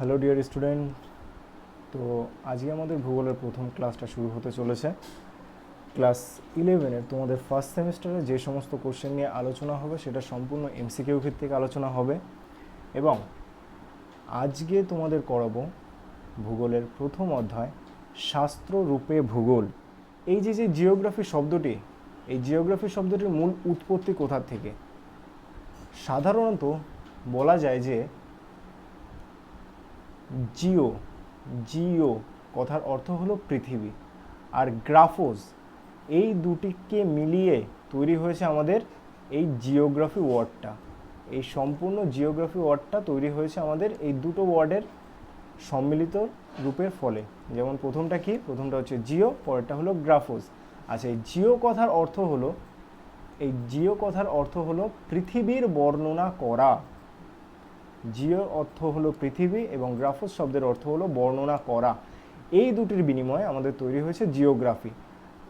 Hello dear student, তো আজকে আমাদের ভূগোলের প্রথম ক্লাসটা শুরু হতে চলেছে। ক্লাস ইলেভেনের তোমাদের ফার্স্ট সেমিস্টারে যে সমস্ত কোশ্চেন নিয়ে আলোচনা হবে, সেটা সম্পূর্ণ এমসিকিউ ভিত্তিক আলোচনা হবে। এবং আজকে তোমাদের করাবো ভূগোলের প্রথম অধ্যায়, শাস্ত্র রূপে ভূগোল। এই যে যে জিওগ্রাফি শব্দটি, এই জিওগ্রাফি শব্দটির মূল উৎপত্তি কোথা থেকে? সাধারণত বলা যায় যে জিও জিও কথার অর্থ হলো পৃথিবী। আর গ্রাফোস, এই দুটিকে মিলিয়ে তৈরি হয়েছে আমাদের এই জিওগ্রাফি ওয়ার্ডটা। এই সম্পূর্ণ জিওগ্রাফি ওয়ার্ডটা তৈরি হয়েছে আমাদের এই দুটো ওয়ার্ডের সম্মিলিত রূপের ফলে। যেমন প্রথমটা কি? প্রথমটা হচ্ছে জিও, পরেরটা হলো গ্রাফোস। আচ্ছা এই জিও কথার অর্থ হলো, এই জিও কথার অর্থ হলো পৃথিবীর বর্ণনা করা। জিও অর্থ হলো পৃথিবী এবং গ্রাফোস শব্দের অর্থ হলো বর্ণনা করা। এই দুটির বিনিময়ে আমাদের তৈরি হয়েছে জিওগ্রাফি।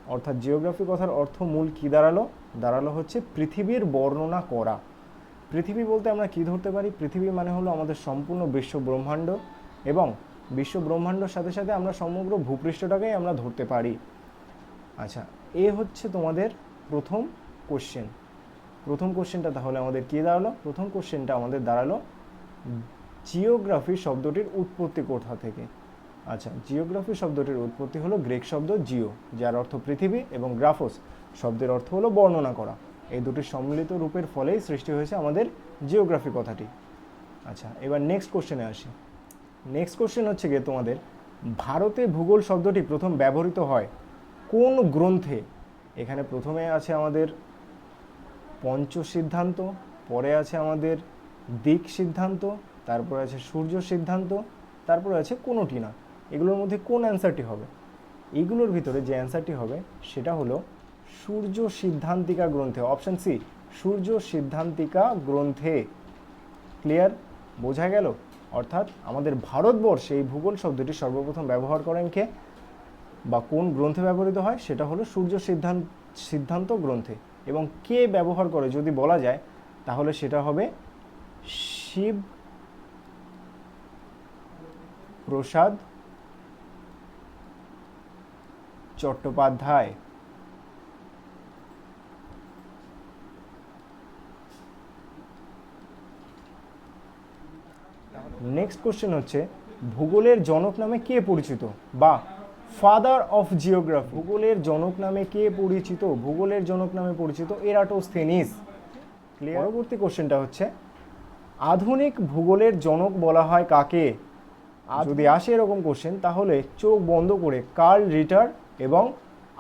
অর্থাৎ জিওগ্রাফি কথার অর্থ মূল কী দাঁড়াল? দাঁড়াল হচ্ছে পৃথিবীর বর্ণনা করা। পৃথিবী বলতে আমরা কী ধরতে পারি? পৃথিবী মানে হলো আমাদের সম্পূর্ণ বিশ্ব ব্রহ্মাণ্ড এবং বিশ্ব ব্রহ্মাণ্ডর সাথে সাথে আমরা সমগ্র ভূপৃষ্ঠটাকেই আমরা ধরতে পারি। আচ্ছা এ হচ্ছে তোমাদের প্রথম কোশ্চেন প্রথম কোশ্চেনটা তাহলে আমাদের কী দাঁড়াল? প্রথম কোশ্চেনটা আমাদের দাঁড়াল জিওগ্রাফি শব্দটির উৎপত্তি কোথা থেকে? আচ্ছা জিওগ্রাফি শব্দটির উৎপত্তি হলো গ্রেক শব্দ জিও, যার অর্থ পৃথিবী, এবং গ্রাফোস শব্দের অর্থ হলো বর্ণনা করা। এই দুটি সম্মিলিত রূপের ফলেই সৃষ্টি হয়েছে আমাদের জিওগ্রাফি কথাটি। আচ্ছা এবার নেক্সট কোশ্চেনে আসি। নেক্সট কোশ্চেন হচ্ছে গিয়ে তোমাদের, ভারতে ভূগোল শব্দটি প্রথম ব্যবহৃত হয় কোন গ্রন্থে? এখানে প্রথমে আছে আমাদের পঞ্চ সিদ্ধান্ত পরে আছে আমাদের দিক সিদ্ধান্ত, তারপরে আছে সূর্য সিদ্ধান্ত, তারপরে আছে কোনোটি না। এগুলোর মধ্যে কোন অ্যান্সারটি হবে? এইগুলোর ভিতরে যে অ্যান্সারটি হবে, সেটা হলো সূর্য সিদ্ধান্তিকা গ্রন্থে, অপশান সি, সূর্য সিদ্ধান্তিকা গ্রন্থে। ক্লিয়ার বোঝা গেল? অর্থাৎ আমাদের ভারতবর্ষে এই ভূগোল শব্দটি সর্বপ্রথম ব্যবহার করেন কে? বা কোন গ্রন্থে ব্যবহৃত হয়? সেটা হলো সূর্য সিদ্ধান্ত সিদ্ধান্ত গ্রন্থে। এবং কে ব্যবহার করে যদি বলা যায়, তাহলে সেটা হবে শিব প্রসাদ চট্টোপাধ্যায়। নেক্সট কোশ্চেন হচ্ছে, ভূগোলের জনক নামে কে পরিচিত? বা ফাদার অফ জিওগ্রাফি ভূগোলের জনক নামে কে পরিচিত? ভূগোলের জনক নামে পরিচিত এরাটোস্থেনিস। পরবর্তী কোশ্চেনটা হচ্ছে আধুনিক ভূগোলের জনক বলা হয় কাকে? যদি আসে এরকম কোশ্চেন তাহলে চোখ বন্ধ করে কার্ল রিটার এবং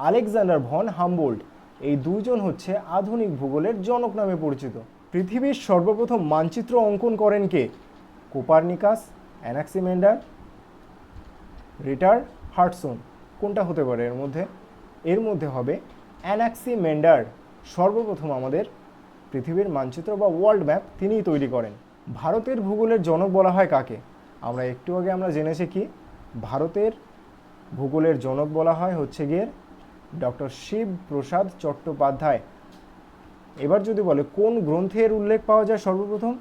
আলেকজান্ডার ভন হামবোল্ড এই দুজন হচ্ছে আধুনিক ভূগোলের জনক নামে পরিচিত। পৃথিবীর সর্বপ্রথম মানচিত্র অঙ্কন করেন কে? কোপারনিকাস অ্যানাক্সিমেন্ডার রিটার হার্টসন কোনটা হতে পারে এর মধ্যে? এর মধ্যে হবে অ্যানাক্সিমেন্ডার সর্বপ্রথম আমাদের পৃথিবীর মানচিত্র বা ওয়ার্ল্ড ম্যাপ তিনিই তৈরি করেন। ভারতের ভূগোলের জনক বলা হয় কাকে? আমরা একটু আগে আমরা জেনেছি কি? ভারতের ভূগোলের জনক বলা হয় হচ্ছে গিয়ে ডক্টর শিব প্রসাদ চট্টোপাধ্যায়। এবার যদি বলে, কোন গ্রন্থের উল্লেখ পাওয়া যায় সর্বপ্রথম?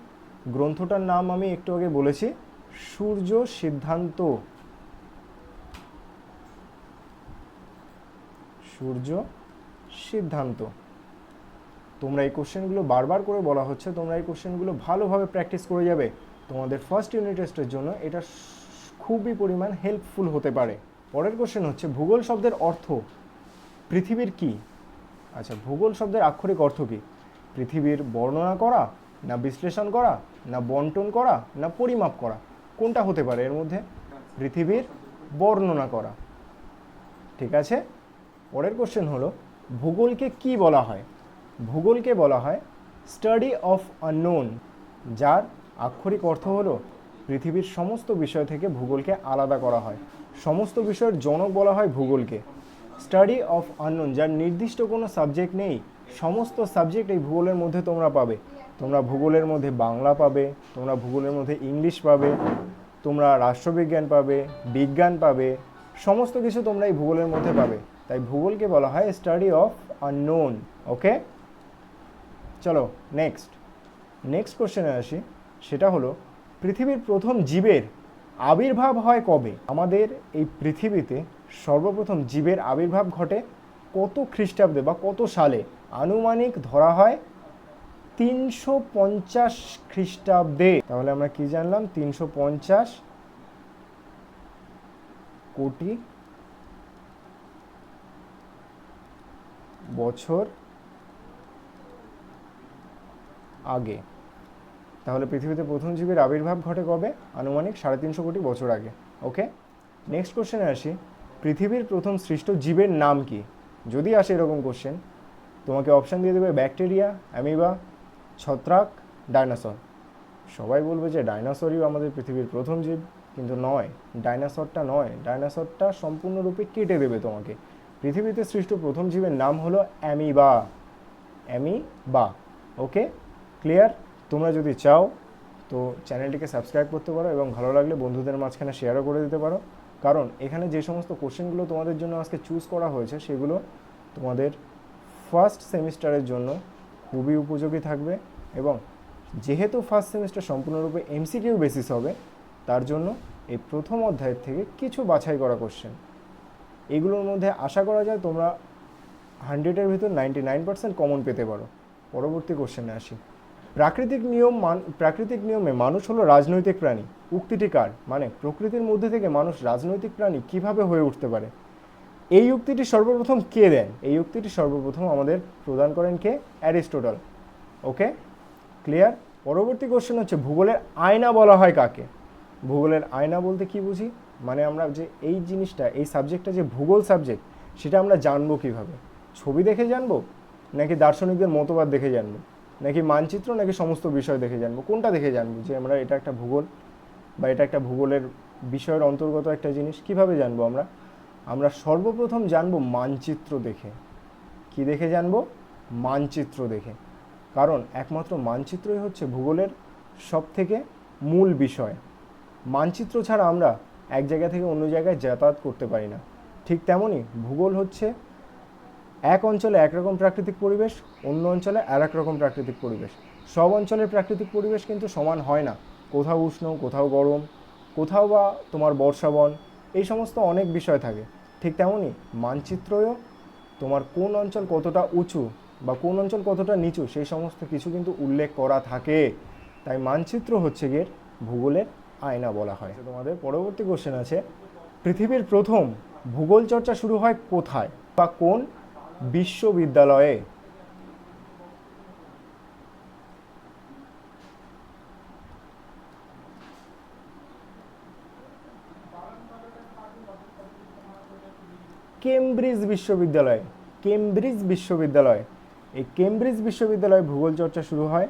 গ্রন্থটার নাম আমি একটু আগে বলেছি, সূর্য সিদ্ধান্ত। সূর্য সিদ্ধান্ত। তোমরা এই কোশ্চেনগুলো বারবার করে বলা হচ্ছে, তোমরা এই কোশ্চেনগুলো ভালোভাবে প্র্যাকটিস করে যাবে। তোমাদের ফার্স্ট ইউনিট টেস্টের জন্য এটা খুবই পরিমাণ হেল্পফুল হতে পারে। পরের কোশ্চেন হচ্ছে, ভূগোল শব্দের অর্থ পৃথিবীর কি? আচ্ছা ভূগোল শব্দের আক্ষরিক অর্থ কি? পৃথিবীর বর্ণনা করা, না বিশ্লেষণ করা, না বন্টন করা, না পরিমাপ করা? কোনটা হতে পারে এর মধ্যে? পৃথিবীর বর্ণনা করা। ঠিক আছে? পরের কোশ্চেন হলো, ভূগোলকে কি বলা হয়? ভূগোলকে বলা হয় স্টাডি অফ আননোন, যার আক্ষরিক অর্থ হলো পৃথিবীর সমস্ত বিষয় থেকে ভূগোলকে আলাদা করা হয়। সমস্ত বিষয়ের জনক বলা হয় ভূগোলকে। স্টাডি অফ আননোন, যার নির্দিষ্ট কোনো সাবজেক্ট নেই, সমস্ত সাবজেক্ট এই ভূগোলের মধ্যে তোমরা পাবে। তোমরা ভূগোলের মধ্যে বাংলা পাবে, তোমরা ভূগোলের মধ্যে ইংলিশ পাবে, তোমরা রাষ্ট্রবিজ্ঞান পাবে, বিজ্ঞান পাবে, সমস্ত কিছু তোমরা এই ভূগোলের মধ্যে পাবে। তাই ভূগোলকে বলা হয় স্টাডি অফ আননোন, ওকে? চলো নেক্সট নেক্সট কোশ্চেনে আসি, সেটা হলো, পৃথিবীর প্রথম জীবের আবির্ভাব হয় কবে? আমাদের এই পৃথিবীতে সর্বপ্রথম জীবের আবির্ভাব ঘটে কত খ্রিস্টাব্দে বা কত সালে? আনুমানিক ধরা হয় তিনশো পঞ্চাশ খ্রিস্টাব্দে। তাহলে আমরা কি জানলাম? তিনশো পঞ্চাশ কোটি বছর আগে। তাহলে পৃথিবীতে প্রথম জীবের আবির্ভাব ঘটে কবে? আনুমানিক সাড়ে তিনশো কোটি বছর আগে। ওকে? নেক্সট কোশ্চেনে আসি। পৃথিবীর প্রথম সৃষ্ট জীবের নাম কি? যদি আসে এরকম কোশ্চেন তোমাকে অপশান দিয়ে দেবে ব্যাকটেরিয়া অ্যামিবা ছত্রাক ডাইনোসর সবাই বলবে যে ডাইনোসরই আমাদের পৃথিবীর প্রথম জীব, কিন্তু নয়। ডাইনোসরটা নয়। ডাইনোসরটা সম্পূর্ণরূপে কেটে দেবে তোমাকে। পৃথিবীতে সৃষ্ট প্রথম জীবের নাম হলো অ্যামিবা অ্যামিবা ওকে? ক্লিয়ার তোমরা যদি চাও, তো চ্যানেলটিকে সাবস্ক্রাইব করতে পারো এবং ভালো লাগলে বন্ধুদের মাঝখানে শেয়ারও করে দিতে পারো। কারণ এখানে যে সমস্ত কোশ্চেনগুলো তোমাদের জন্য আজকে চুজ করা হয়েছে, সেগুলো তোমাদের ফার্স্ট সেমিস্টারের জন্য খুবই উপযোগী থাকবে এবং যেহেতু ফার্স্ট সেমিস্টার সম্পূর্ণরূপে এমসিকিউ বেসিস হবে, তার জন্য এই প্রথম অধ্যায়ের থেকে কিছু বাছাই করা কোশ্চেন এগুলোর মধ্যে আশা করা যায় তোমরা হান্ড্রেডের ভিতর নাইনটি নাইন পার্সেন্ট কমন পেতে পারো। পরবর্তী কোশ্চেনে আসি। প্রাকৃতিক নিয়ম প্রাকৃতিক নিয়মে মানুষ হলো রাজনৈতিক প্রাণী। উক্তিটি কার? মানে প্রকৃতির মধ্যে থেকে মানুষ রাজনৈতিক প্রাণী কীভাবে হয়ে উঠতে পারে? এই উক্তিটি সর্বপ্রথম কে দেন? এই উক্তিটি সর্বপ্রথম আমাদের প্রদান করেন কে? অ্যারিস্টোটল। ওকে? ক্লিয়ার? পরবর্তী কোশ্চেন হচ্ছে, ভূগোলের আয়না বলা হয় কাকে? ভূগোলের আয়না বলতে কি বুঝি? মানে আমরা যে এই জিনিসটা, এই সাবজেক্টটা যে ভূগোল সাবজেক্ট সেটা আমরা জানব কীভাবে? ছবি দেখে জানব? নাকি দার্শনিকদের মতবাদ দেখে জানব? নাকি মানচিত্র নাকি সমস্ত বিষয় দেখে জানব? কোনটা দেখে জানব? যে আমরা এটা একটা ভূগোল বা এটা একটা ভূগোলের বিষয়ের অন্তর্গত একটা জিনিস, কীভাবে জানব আমরা? আমরা সর্বপ্রথম জানব মানচিত্র দেখে। কি দেখে জানব? মানচিত্র দেখে। কারণ একমাত্র মানচিত্রই হচ্ছে ভূগোলের সব থেকে মূল বিষয়। মানচিত্র ছাড়া আমরা এক জায়গা থেকে অন্য জায়গায় যাতায়াত করতে পারি না। ঠিক তেমনই ভূগোল হচ্ছে এক অঞ্চলে একরকম প্রাকৃতিক পরিবেশ, অন্য অঞ্চলে আর রকম প্রাকৃতিক পরিবেশ। সব অঞ্চলের প্রাকৃতিক পরিবেশ কিন্তু সমান হয় না। কোথাও উষ্ণ, কোথাও গরম, কোথাও বা তোমার বর্ষাবন এই সমস্ত অনেক বিষয় থাকে। ঠিক তেমনই মানচিত্রেও তোমার কোন অঞ্চল কতটা উঁচু বা কোন অঞ্চল কতটা নিচু, সেই সমস্ত কিছু কিন্তু উল্লেখ করা থাকে। তাই মানচিত্র হচ্ছে গিয়ে ভূগোলের আয়না বলা হয়। তোমাদের পরবর্তী কোশ্চেন আছে, পৃথিবীর প্রথম ভূগোল চর্চা শুরু হয় কোথায় বা কোন বিশ্ববিদ্যালয়ে। কেমব্রিজ বিশ্ববিদ্যালয় কেমব্রিজ বিশ্ববিদ্যালয়। এই কেমব্রিজ বিশ্ববিদ্যালয়ে ভূগোল চর্চা শুরু হয়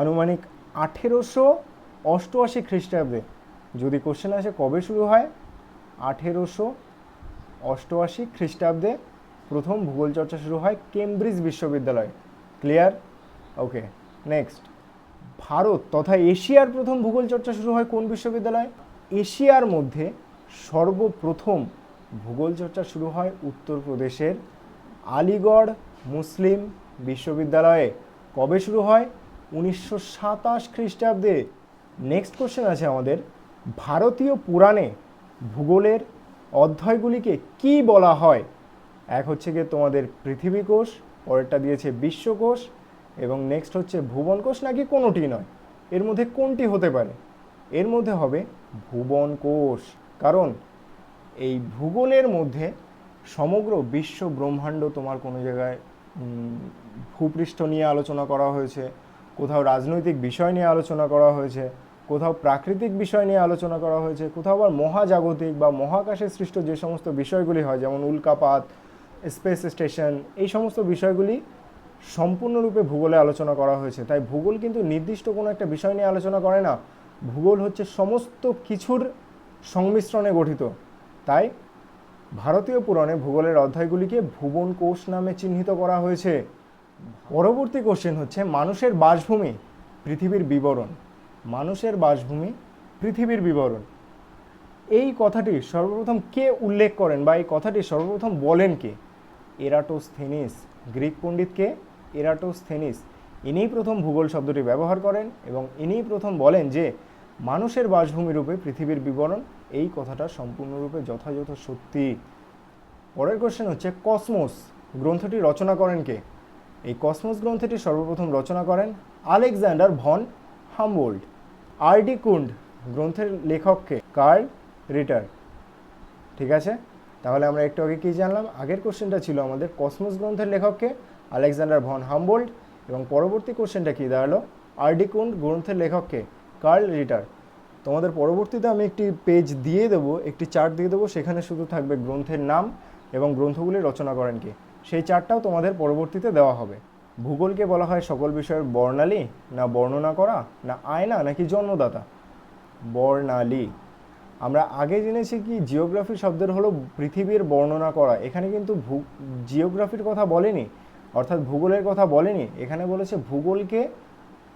আনুমানিক আঠেরোশো অষ্টআশি খ্রিস্টাব্দে। যদি কোশ্চেন আসে কবে শুরু হয়? আঠেরোশো অষ্টআশি খ্রিস্টাব্দে প্রথম ভূগোল চর্চা শুরু হয় কেমব্রিজ বিশ্ববিদ্যালয়। ক্লিয়ার ওকে নেক্সট ভারত তথা এশিয়ার প্রথম ভূগোল চর্চা শুরু হয় কোন বিশ্ববিদ্যালয়? এশিয়ার মধ্যে সর্বপ্রথম ভূগোল চর্চা শুরু হয় উত্তরপ্রদেশের আলিগড় মুসলিম বিশ্ববিদ্যালয়ে। কবে শুরু হয়? উনিশশো সাতাশ খ্রিস্টাব্দে। নেক্সট কোশ্চেন আছে আমাদের। ভারতীয় পুরাণে ভূগোলের অধ্যায়গুলিকে কি বলা হয়? এক হচ্ছে গিয়ে তোমাদের পৃথিবী কোষ, পরেরটা দিয়েছে বিশ্বকোষ এবং নেক্সট হচ্ছে ভুবন কোষ, নাকি কোনোটি নয়? এর মধ্যে কোনটি হতে পারে? এর মধ্যে হবে ভুবন কোষ। কারণ এই ভূগোলের মধ্যে সমগ্র বিশ্ব ব্রহ্মাণ্ড তোমার কোনো জায়গায় ভূপৃষ্ঠ নিয়ে আলোচনা করা হয়েছে, কোথাও রাজনৈতিক বিষয় নিয়ে আলোচনা করা হয়েছে কোথাও প্রাকৃতিক বিষয় নিয়ে আলোচনা করা হয়েছে, কোথাও আবার মহাজাগতিক বা মহাকাশে সৃষ্ট যে সমস্ত বিষয়গুলি হয়, যেমন উল্কাপাত, স্পেস স্টেশন, এই সমস্ত বিষয়গুলি সম্পূর্ণরূপে ভূগোলে আলোচনা করা হয়েছে। তাই ভূগোল কিন্তু নির্দিষ্ট কোনো একটা বিষয় নিয়ে আলোচনা করে না। ভূগোল হচ্ছে সমস্ত কিছুর সংমিশ্রণে গঠিত। তাই ভারতীয় পুরাণে ভূগোলের অধ্যায়গুলিকে ভুবন কোষ নামে চিহ্নিত করা হয়েছে। পরবর্তী কোশ্চেন হচ্ছে, মানুষের বাসভূমি, পৃথিবীর বিবরণ। মানুষের বাসভূমি, পৃথিবীর বিবরণ। এই কথাটি সর্বপ্রথম কে উল্লেখ করেন বা এই কথাটি সর্বপ্রথম বলেন কে? এরাটোস্থেনিস, গ্রিক পণ্ডিতকে এরাটোস্থেনিস। ইনিই প্রথম ভূগোল শব্দটি ব্যবহার করেন এবং ইনিই প্রথম বলেন যে, মানুষের বাসভূমি রূপে পৃথিবীর বিবরণ, এই কথাটা সম্পূর্ণরূপে যথাযথ সত্যি। পরের কোশ্চেন হচ্ছে, কসমোস গ্রন্থটি রচনা করেন কে? এই কসমোস গ্রন্থটি সর্বপ্রথম রচনা করেন Alexander von Humboldt. RD Kundu গ্রন্থের লেখককে কার্ল রিটার? ঠিক আছে? তাহলে আমরা একটু আগে কী জানলাম? আগের কোশ্চেনটা ছিল আমাদের কসমোস গ্রন্থের লেখককে, আলেকজান্ডার ভন হামবোল্ড, এবং পরবর্তী কোশ্চেনটা কী দাঁড়াল? আরডি কুন্ড গ্রন্থের লেখককে কার্ল রিটার? তোমাদের পরবর্তীতে আমি একটি পেজ দিয়ে দেবো, একটি চার্ট দিয়ে দেবো, সেখানে শুধু থাকবে গ্রন্থের নাম এবং গ্রন্থগুলি রচনা করেন কে। সেই চার্টটাও তোমাদের পরবর্তীতে দেওয়া হবে। ভূগোলকে বলা হয় সকল বিষয়ের বর্ণালী, না বর্ণনা করা, না আয়না, নাকি জন্মদাতা? বর্ণালী। আমরা আগে জেনেছি কি জিওগ্রাফি শব্দের হলো পৃথিবীর বর্ণনা করা। এখানে কিন্তু ভূ, জিওগ্রাফির কথা বলেনি, অর্থাৎ ভূগোলের কথা বলেনি। এখানে বলেছে ভূগোলকে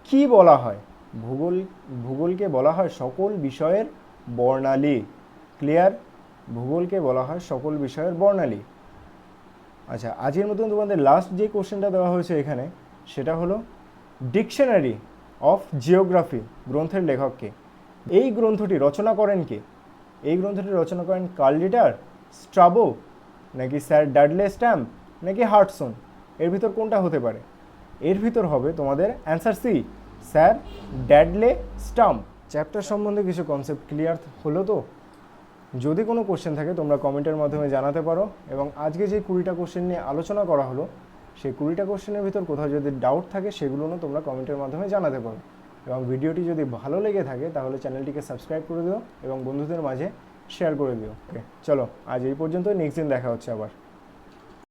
কি বলা হয়? ভূগোল, ভূগোলকে বলা হয় সকল বিষয়ের বর্ণালী। ক্লিয়ার? ভূগোলকে বলা হয় সকল বিষয়ের বর্ণালী। আচ্ছা আজকের মতন তোমাদের লাস্ট যে কোশ্চেনটা দেওয়া হয়েছে এখানে, সেটা হলো ডিকশনারি অফ জিওগ্রাফি গ্রন্থের লেখককে। এই গ্রন্থটি রচনা করেন কে? এই গ্রন্থটি রচনা করেন কার্লিটার স্ট্রাবো নাকি স্যার ডাডলে স্ট্যাম্প নাকি হার্টসন এর ভিতর কোনটা হতে পারে? এর ভিতর হবে তোমাদের answer C sir Dudley Stamp chapter সম্বন্ধে কিছু কনসেপ্ট ক্লিয়ার হলো তো? যদি কোনো কোশ্চেন থাকে, তোমরা কমেন্টের মাধ্যমে জানাতে পারো এবং আজকে যে কুড়িটা কোশ্চেন নিয়ে আলোচনা করা হলো, সেই কুড়িটা কোশ্চেনের ভিতর কোথাও যদি ডাউট থাকে সেগুলোও তোমরা কমেন্টের মাধ্যমে জানাতে পারো। এবং ভিডিওটি যদি ভালো লেগে থাকে, তাহলে চ্যানেলটিকে সাবস্ক্রাইব করে দিও এবং বন্ধুদের মাঝে শেয়ার করে দিও। ওকে চলো, আজ এই পর্যন্ত নেক্সট দিন দেখা হচ্ছে আবার।